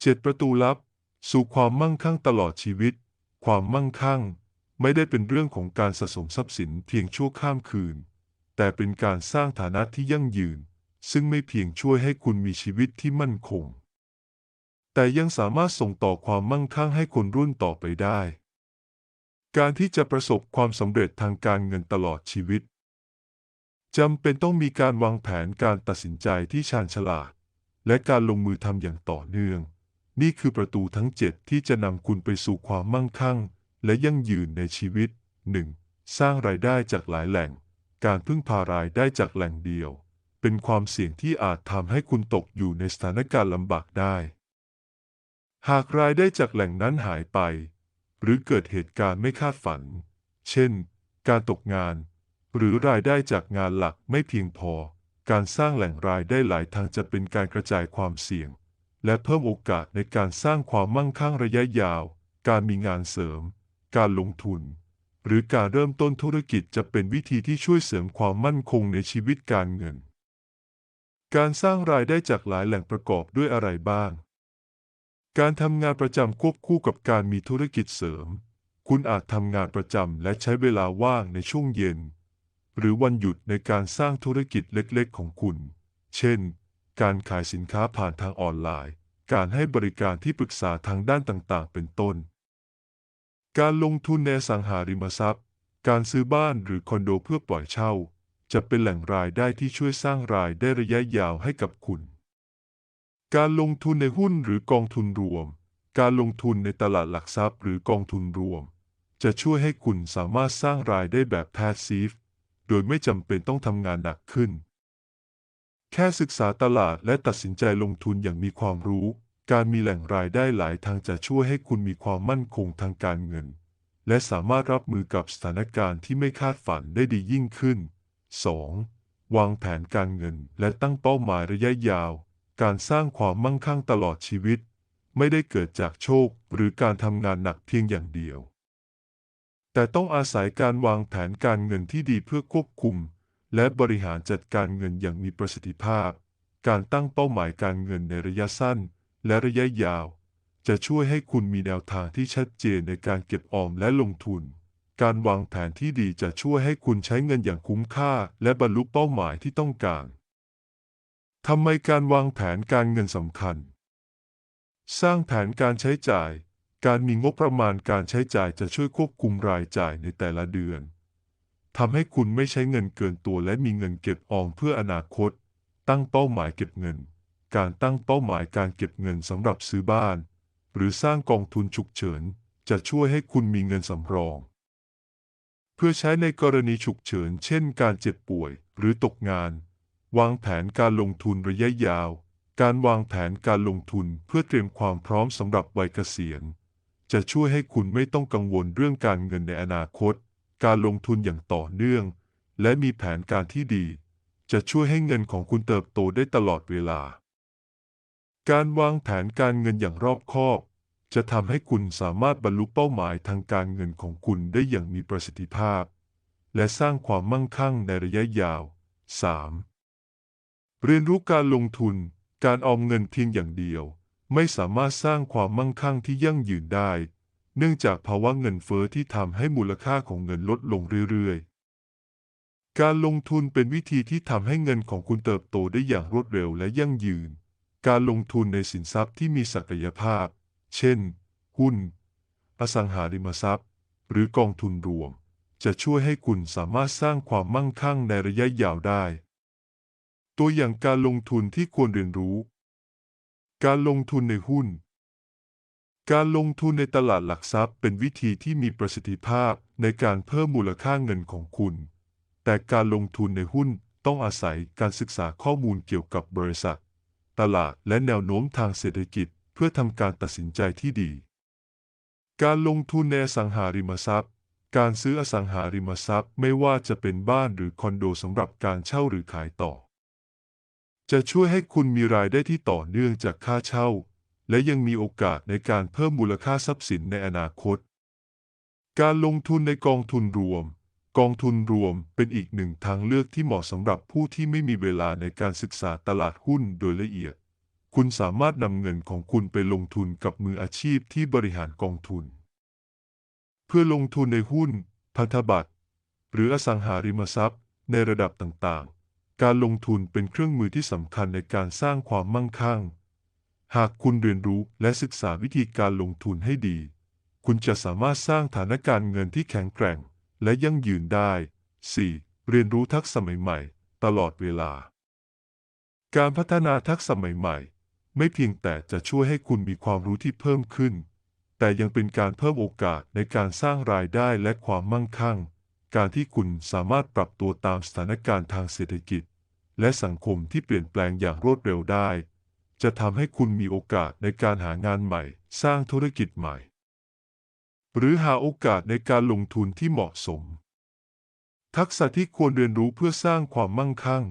เจ็ดประตูลับ สู่ความมั่งคั่งตลอดชีวิต ความมั่งคั่ง ไม่ได้เป็นเรื่องของการสะสมทรัพย์สินเพียงชั่วข้ามคืน แต่เป็นการสร้างฐานะที่ยั่งยืน ซึ่งไม่เพียงช่วยให้คุณมีชีวิตที่มั่นคง แต่ยังสามารถส่งต่อความมั่งคั่งให้คนรุ่นต่อไปได้ การที่จะประสบความสำเร็จทางการเงินตลอดชีวิตจำเป็นต้องมีการวางแผนการตัดสินใจที่ชาญฉลาด และการลงมือทำอย่างต่อเนื่อง นี่คือประตูทั้งเจ็ดที่จะนำคุณไปสู่ความมั่งคั่ง และยั่งยืนในชีวิต 1. สร้างรายได้จากหลายแหล่ง การพึ่งพารายได้จากแหล่งเดียว เป็นความเสี่ยงที่อาจทำให้คุณตกอยู่ในสถานการณ์ลำบากได้ หากรายได้จากแหล่งนั้นหายไป หรือเกิดเหตุการณ์ไม่คาดฝัน เช่น การตกงาน หรือรายได้จากงานหลักไม่เพียงพอ การสร้างแหล่งรายได้หลายทางจะเป็นการกระจายความเสี่ยง และเพิ่มโอกาสในการสร้างความมั่งคั่งระยะยาว การมีงานเสริม การลงทุน หรือการเริ่มต้นธุรกิจจะเป็นวิธีที่ช่วยเสริมความมั่นคงในชีวิตการเงิน การสร้างรายได้จากหลายแหล่งประกอบด้วยอะไรบ้าง การทำงานประจำควบคู่กับการมีธุรกิจเสริม คุณอาจทำงานประจำและใช้เวลาว่างในช่วงเย็น หรือวันหยุดในการสร้างธุรกิจเล็กๆ ของคุณ เช่น การขายสินค้าผ่านทางออนไลน์ การให้บริการที่ปรึกษาทางด้านต่างๆ เป็นต้น การลงทุนในสังหาริมทรัพย์ การซื้อบ้านหรือคอนโดเพื่อปล่อยเช่า จะเป็นแหล่งรายได้ที่ช่วยสร้างรายได้ระยะยาวให้กับคุณ การลงทุนในหุ้นหรือกองทุนรวม การลงทุนในตลาดหลักทรัพย์หรือกองทุนรวม จะช่วยให้คุณสามารถสร้างรายได้แบบแพสซีฟโดยไม่จำเป็นต้องทำงานหนักขึ้น แค่ศึกษาตลาดและตัดสินใจลงทุนอย่างมีความรู้ การมีแหล่งรายได้หลายทางจะช่วยให้คุณมีความมั่นคงทางการเงิน และสามารถรับมือกับสถานการณ์ที่ไม่คาดฝันได้ดียิ่งขึ้น 2. วางแผนการเงินและตั้งเป้าหมายระยะยาว การสร้างความมั่งคั่งตลอดชีวิต ไม่ได้เกิดจากโชคหรือการทำงานหนักเพียงอย่างเดียว แต่ต้องอาศัยการวางแผนการเงินที่ดีเพื่อควบคุม และบริหารจัดการเงินอย่างมีประสิทธิภาพ การตั้งเป้าหมายการเงินในระยะสั้น และระยะยาว จะช่วยให้คุณมีแนวทางที่ชัดเจนในการเก็บออมและลงทุน การวางแผนที่ดีจะช่วยให้คุณใช้เงินอย่างคุ้มค่า และบรรลุเป้าหมายที่ต้องการทำไมการวางแผนการเงินสำคัญ สร้างแผนการใช้จ่าย การมีงบประมาณการใช้จ่ายจะช่วยควบคุมรายจ่ายในแต่ละเดือน ทำให้คุณไม่ใช้เงินเกินตัวและมีเงินเก็บออมเพื่ออนาคต ตั้งเป้าหมายเก็บเงิน การตั้งเป้าหมายการเก็บเงินสำหรับซื้อบ้าน หรือสร้างกองทุนฉุกเฉิน จะช่วยให้คุณมีเงินสำรอง เพื่อใช้ในกรณีฉุกเฉิน เช่น การเจ็บป่วยหรือตกงาน วางแผนการลงทุนระยะยาว การวางแผนการลงทุนเพื่อเตรียมความพร้อมสำหรับวัยเกษียณ จะช่วยให้คุณไม่ต้องกังวลเรื่องการเงินในอนาคต การลงทุนอย่างต่อเนื่อง และมีแผนการที่ดี จะช่วยให้เงินของคุณเติบโตได้ตลอดเวลา การวางแผนการเงินอย่างรอบคอบ จะทำให้คุณสามารถบรรลุเป้าหมายทางการเงินของคุณได้อย่างมีประสิทธิภาพ และสร้างความมั่งคั่งในระยะยาว 3. เรียนรู้การลงทุน การออมเงินเพียงอย่างเดียว ไม่สามารถสร้างความมั่งคั่งที่ยั่งยืนได้ เนื่องจากภาวะเงินเฟ้อที่ทำให้มูลค่าของเงินลดลงเรื่อยๆ การลงทุนเป็นวิธีที่ทำให้เงินของคุณเติบโตได้อย่างรวดเร็วและยั่งยืน การลงทุนในสินทรัพย์ที่มีศักยภาพ เช่น หุ้น อสังหาริมทรัพย์ หรือกองทุนรวม จะช่วยให้คุณสามารถสร้างความมั่งคั่งในระยะยาวได้ ตัวอย่างการลงทุนที่ควรเรียนรู้ การลงทุนในหุ้น การลงทุนในตลาดหลักทรัพย์เป็นวิธีที่มีประสิทธิภาพในการเพิ่มมูลค่าเงินของคุณ แต่การลงทุนในหุ้นต้องอาศัยการศึกษาข้อมูลเกี่ยวกับบริษัท ตลาดและแนวโน้มทางเศรษฐกิจเพื่อทำการตัดสินใจที่ดี การลงทุนในอสังหาริมทรัพย์ การซื้ออสังหาริมทรัพย์ไม่ว่าจะเป็นบ้านหรือคอนโดสำหรับการเช่าหรือขายต่อ จะช่วยให้คุณมีรายได้ที่ต่อเนื่องจากค่าเช่า และยังมีโอกาสในการเพิ่มมูลค่าทรัพย์สินในอนาคต การลงทุนในกองทุนรวม กองทุนรวมเป็นอีกหนึ่งทางเลือกที่เหมาะสำหรับผู้ที่ไม่มีเวลาในการศึกษาตลาดหุ้นโดยละเอียด คุณสามารถนำเงินของคุณไปลงทุนกับมืออาชีพที่บริหารกองทุน เพื่อลงทุนในหุ้น พันธบัตร หรืออสังหาริมทรัพย์ ในระดับต่างๆ การลงทุนเป็นเครื่องมือที่สำคัญในการสร้างความมั่งคั่ง หากคุณเรียนรู้และศึกษาวิธีการลงทุนให้ดี คุณจะสามารถสร้างฐานการเงินที่แข็งแกร่ง และยั่งยืนได้ 4. เรียนรู้ทักษะใหม่ๆ ตลอดเวลา การพัฒนาทักษะใหม่ๆ ไม่เพียงแต่จะช่วยให้คุณมีความรู้ที่เพิ่มขึ้น แต่ยังเป็นการเพิ่มโอกาสในการสร้างรายได้และความมั่งคั่ง การที่คุณสามารถปรับตัวตามสถานการณ์ทางเศรษฐกิจ และสังคมที่เปลี่ยนแปลงอย่างรวดเร็วได้ จะทำให้คุณมีโอกาสในการหางานใหม่ สร้างธุรกิจใหม่ หรือหาโอกาสในการลงทุนที่เหมาะสม ทักษะที่ควรเรียนรู้เพื่อสร้างความมั่งคั่ง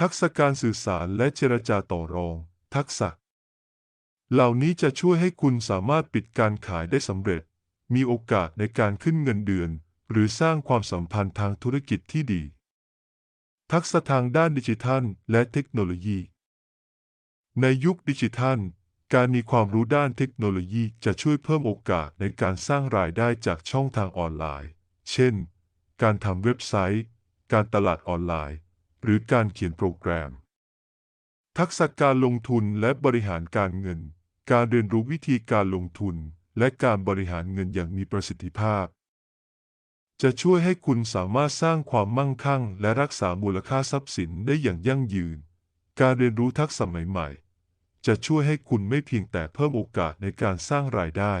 ทักษะการสื่อสารและเจรจาต่อรอง ทักษะ เหล่านี้จะช่วยให้คุณสามารถปิดการขายได้สำเร็จ มีโอกาสในการขึ้นเงินเดือน หรือสร้างความสัมพันธ์ทางธุรกิจที่ดี ทักษะทางด้านดิจิทัลและเทคโนโลยี ในยุคดิจิทัล การมีความรู้ด้านเทคโนโลยีจะช่วยเพิ่มโอกาสในการสร้างรายได้จากช่องทางออนไลน์ เช่น การทำเว็บไซต์ การตลาดออนไลน์ หรือการเขียนโปรแกรม ทักษะการลงทุนและบริหารการเงิน การเรียนรู้วิธีการลงทุน และการบริหารเงินอย่างมีประสิทธิภาพ จะช่วยให้คุณสามารถสร้างความมั่งคั่ง และรักษามูลค่าทรัพย์สินได้อย่างยั่งยืน การเรียนรู้ทักษะใหม่ๆ จะช่วยให้คุณไม่เพียงแต่เพิ่มโอกาสในการสร้างรายได้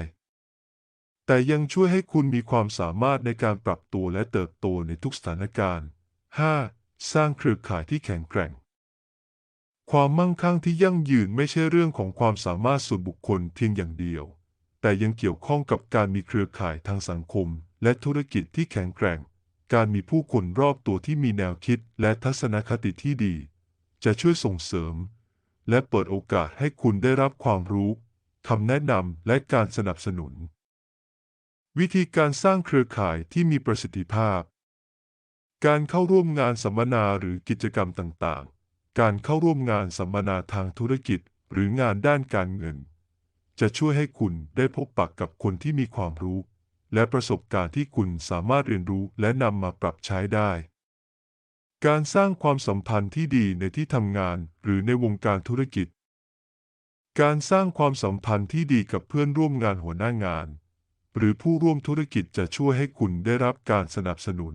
แต่ยังช่วยให้คุณมีความสามารถในการปรับตัวและเติบโตในทุกสถานการณ์ 5. สร้างเครือข่ายที่แข็งแกร่ง ความมั่งคั่งที่ยั่งยืนไม่ใช่เรื่องของความสามารถส่วนบุคคลเพียงอย่างเดียว แต่ยังเกี่ยวข้องกับการมีเครือข่ายทางสังคม และธุรกิจที่แข็งแกร่ง การมีผู้คนรอบตัวที่มีแนวคิดและทัศนคติที่ดี จะช่วยส่งเสริม และเปิดโอกาสให้คุณได้รับความรู้คำแนะนำและการสนับสนุน วิธีการสร้างเครือข่ายที่มีประสิทธิภาพ การเข้าร่วมงานสัมมนาหรือกิจกรรมต่างๆ การเข้าร่วมงานสัมมนาทางธุรกิจหรืองานด้านการเงิน จะช่วยให้คุณได้พบปะกับคนที่มีความรู้ และประสบการณ์ที่คุณสามารถเรียนรู้และนำมาปรับใช้ได้ การสร้างความสัมพันธ์ที่ดีในที่ทำงานหรือในวงการธุรกิจ การสร้างความสัมพันธ์ที่ดีกับเพื่อนร่วมงานหัวหน้างาน หรือผู้ร่วมธุรกิจจะช่วยให้คุณได้รับการสนับสนุน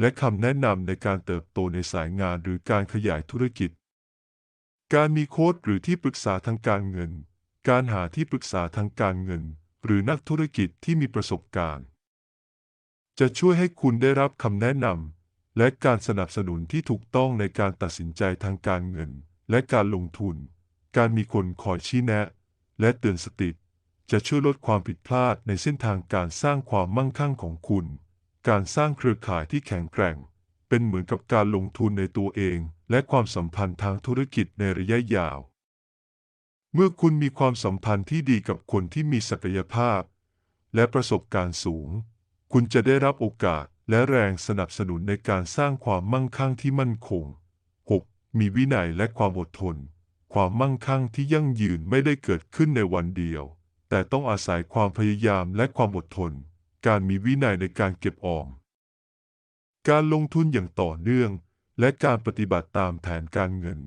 และคำแนะนำในการเติบโตในสายงานหรือการขยายธุรกิจ การมีโค้ชหรือที่ปรึกษาทางการเงิน การหาที่ปรึกษาทางการเงิน หรือนักธุรกิจที่มีประสบการณ์ จะช่วยให้คุณได้รับคำแนะนำ และการสนับสนุนที่ถูกต้องในการตัดสินใจทางการเงิน และการลงทุน การมีคนคอยชี้แนะ และเตือนสติ จะช่วยลดความผิดพลาดในเส้นทางการสร้างความมั่งคั่งของคุณ การสร้างเครือข่ายที่แข็งแกร่ง เป็นเหมือนกับการลงทุนในตัวเอง และความสัมพันธ์ทางธุรกิจในระยะยาว เมื่อคุณมีความสัมพันธ์ที่ดีกับคนที่มีศักยภาพ และประสบการณ์สูง คุณจะได้รับโอกาสและแรงสนับสนุนในการสร้างความมั่งคั่งที่มั่นคง 6. มีวินัยและความอดทน ความมั่งคั่งที่ยั่งยืนไม่ได้เกิดขึ้นในวันเดียว แต่ต้องอาศัยความพยายามและความอดทน การมีวินัยในการเก็บออม การลงทุนอย่างต่อเนื่อง และการปฏิบัติตามแผนการเงิน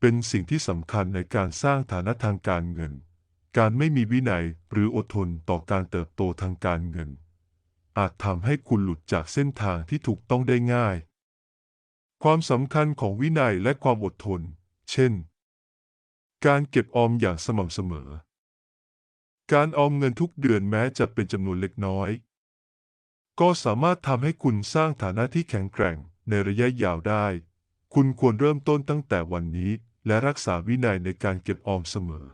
เป็นสิ่งที่สำคัญในการสร้างฐานะทางการเงิน การไม่มีวินัยหรืออดทนต่อการเติบโตทางการเงิน อาจทำให้คุณหลุดจากเส้นทางที่ถูกต้องได้ง่าย ความสำคัญของวินัยและความอดทน เช่น การเก็บออมอย่างสม่ำเสมอ การออมเงินทุกเดือนแม้จะเป็นจำนวนเล็กน้อย ก็สามารถทำให้คุณสร้างฐานะที่แข็งแกร่งในระยะยาวได้ คุณควรเริ่มต้นตั้งแต่วันนี้และรักษาวินัยในการเก็บออมเสมอ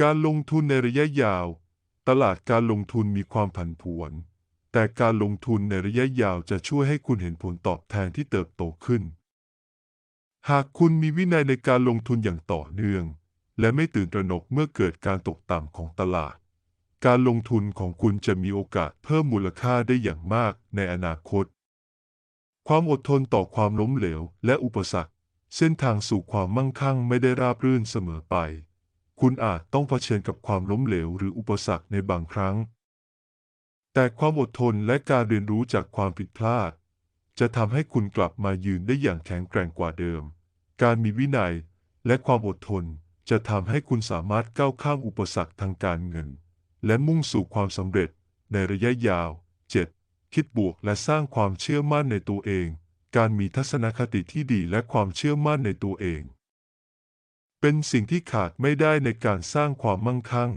การลงทุนในระยะยาว ตลาดการลงทุนมีความผันผวน แต่การลงทุนในระยะยาวจะช่วยให้คุณเห็นผลตอบแทนที่เติบโตขึ้น หากคุณมีวินัยในการลงทุนอย่างต่อเนื่อง และไม่ตื่นตระหนกเมื่อเกิดการตกต่ำของตลาด การลงทุนของคุณจะมีโอกาสเพิ่มมูลค่าได้อย่างมากในอนาคต ความอดทนต่อความล้มเหลวและอุปสรรค เส้นทางสู่ความมั่งคั่งไม่ได้ราบรื่นเสมอไป คุณอาจต้องเผชิญกับความล้มเหลวหรืออุปสรรคในบางครั้ง แต่ความอดทนและการเรียนรู้จากความผิดพลาด จะทำให้คุณกลับมายืนได้อย่างแข็งแกร่งกว่าเดิม การมีวินัยและความอดทนจะทำให้คุณสามารถก้าวข้ามอุปสรรคทางการเงิน และมุ่งสู่ความสำเร็จในระยะยาว 7. คิดบวกและสร้างความเชื่อมั่นในตัวเอง การมีทัศนคติที่ดีและความเชื่อมั่นในตัวเอง เป็นสิ่งที่ขาดไม่ได้ในการสร้างความมั่งคั่ง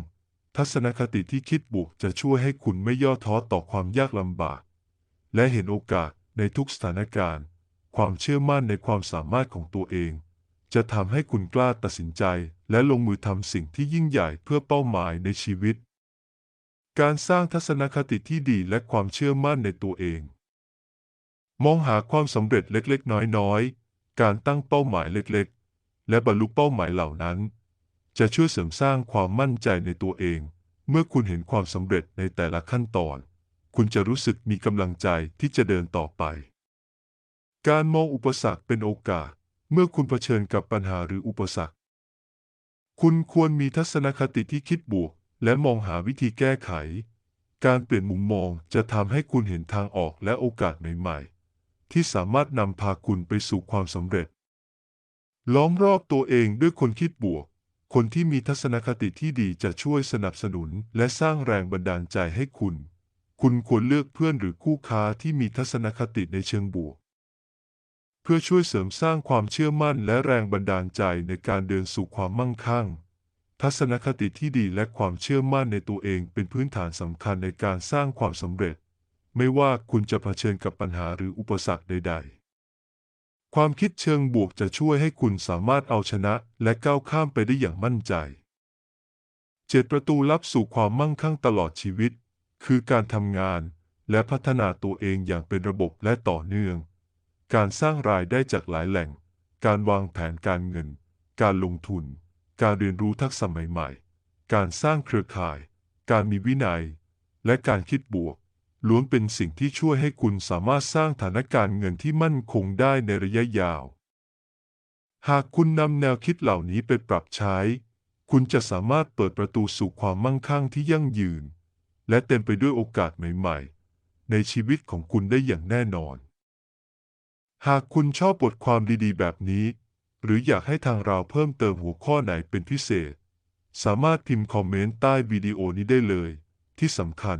ทัศนคติที่คิดบวกจะช่วยให้คุณไม่ย่อท้อต่อความยากลำบาก และเห็นโอกาสในทุกสถานการณ์ ความเชื่อมั่นในความสามารถของตัวเอง จะทำให้คุณกล้าตัดสินใจ และลงมือทำสิ่งที่ยิ่งใหญ่เพื่อเป้าหมายในชีวิต การสร้างทัศนคติที่ดีและความเชื่อมั่นในตัวเอง มองหาความสำเร็จเล็กๆ น้อยๆ การตั้งเป้าหมายเล็กๆ และบรรลุเป้าหมายเหล่านั้น จะช่วยเสริมสร้างความมั่นใจในตัวเอง เมื่อคุณเห็นความสำเร็จในแต่ละขั้นตอน คุณจะรู้สึกมีกำลังใจที่จะเดินต่อไป การมองอุปสรรคเป็นโอกาส เมื่อคุณเผชิญกับปัญหาหรืออุปสรรค คุณควรมีทัศนคติที่คิดบวก และมองหาวิธีแก้ไข การเปลี่ยนมุมมองจะทำให้คุณเห็นทางออกและโอกาสใหม่ ๆ ที่สามารถนำพาคุณไปสู่ความสำเร็จ ล้อมรอบตัวเองด้วยคนคิดบวก คนที่มีทัศนคติที่ดีจะช่วยสนับสนุนและสร้างแรงบันดาลใจให้คุณ คุณควรเลือกเพื่อนหรือคู่ค้าที่มีทัศนคติในเชิงบวก เพื่อช่วยเสริมสร้างความเชื่อมั่นและแรงบันดาลใจในการเดินสู่ความมั่งคั่ง ทัศนคติที่ดีและความเชื่อมั่นในตัวเองเป็นพื้นฐานสำคัญในการสร้างความสำเร็จ ไม่ว่าคุณจะเผชิญกับปัญหาหรืออุปสรรคใด ๆ ความคิดเชิงบวกจะช่วยให้คุณสามารถเอาชนะและก้าวข้ามไปได้อย่างมั่นใจ เจ็ดประตูลับสู่ความมั่งคั่งตลอดชีวิต คือการทำงานและพัฒนาตัวเองอย่างเป็นระบบและต่อเนื่อง การสร้างรายได้จากหลายแหล่ง การวางแผนการเงิน การลงทุน การเรียนรู้ทักษะใหม่ๆ การสร้างเครือข่าย การมีวินัย และการคิดบวก ล้วนเป็นสิ่งที่ช่วยให้คุณสามารถสร้างฐานการเงินที่มั่นคงได้ในระยะยาว หากคุณนำแนวคิดเหล่านี้ไปปรับใช้ คุณจะสามารถเปิดประตูสู่ความมั่งคั่งที่ยั่งยืน และเต็มไปด้วยโอกาสใหม่ๆ ในชีวิตของคุณได้อย่างแน่นอน หากคุณชอบบทความดีๆ แบบนี้ หรืออยากให้ทางเราเพิ่มเติมหัวข้อไหนเป็นพิเศษ สามารถพิมพ์คอมเมนต์ใต้วิดีโอนี้ได้เลย ที่สำคัญ